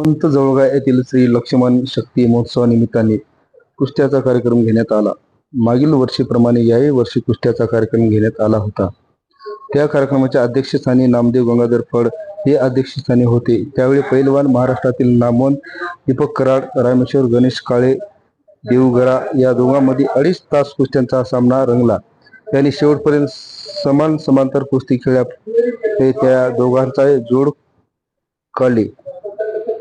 पंत जवळगा येथील श्री लक्ष्मण शक्ती महोत्सवानिमित्ताने कुस्त्याचा कार्यक्रम घेण्यात आला. मागील वर्षीप्रमाणे याही वर्षी कुस्त्याचा कार्यक्रम घेण्यात आला होता. त्या कार्यक्रमाच्या अध्यक्षस्थानी नामदेव गंगाधर फड हे अध्यक्षस्थानी होते. त्यावेळी पैलवान महाराष्ट्रातील नामवंत दीपक कराड रामेश्वर गणेश काळे देवगरा या दोघांमध्ये अडीच तास कुस्त्यांचा सामना रंगला. त्यांनी शेवटपर्यंत समान समांतर कुस्ती खेळल्या. ते त्या दोघांचा जोड काढले.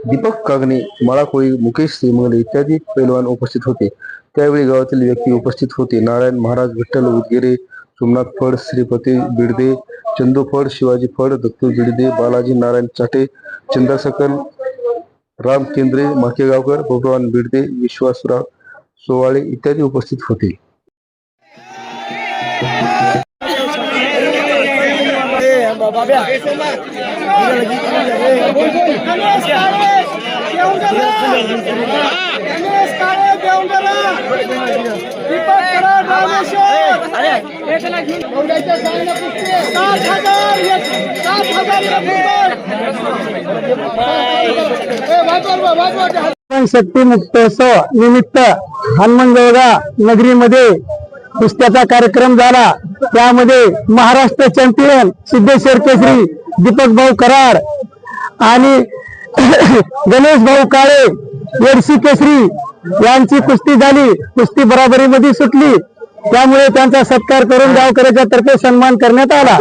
दीपक कागणे माळाकोळी मुकेश श्रीमंगल इत्यादी पैलवान उपस्थित होते. त्यावेळी गावातील व्यक्ती उपस्थित होते. नारायण महाराज विठ्ठल उदगिरे सोमनाथ फड श्रीपती बिडदे चंदू फड शिवाजी फड दत्तू बिडदे बालाजी नारायण चाटे चंद्रसकल राम केंद्रे माकेगावकर भगवान बिडदे विश्वासराव सोवाळे इत्यादी उपस्थित होते. बाबा. सात हजार सात हजार निमित्त हनुमंगळगा नगरीमध्ये कुस्त्याचा कार्यक्रम झाला. त्यामध्ये महाराष्ट्र चॅम्पियन सिद्धेश्वर केसरी दीपक भाऊ कराड आणि गणेश भाऊ काळे येडशी केसरी यांची कुस्ती झाली. कुस्ती बराबरीमध्ये सुटली. त्यामुळे त्यांचा सत्कार करून गावकऱ्याच्या तर्फे सन्मान करण्यात आला.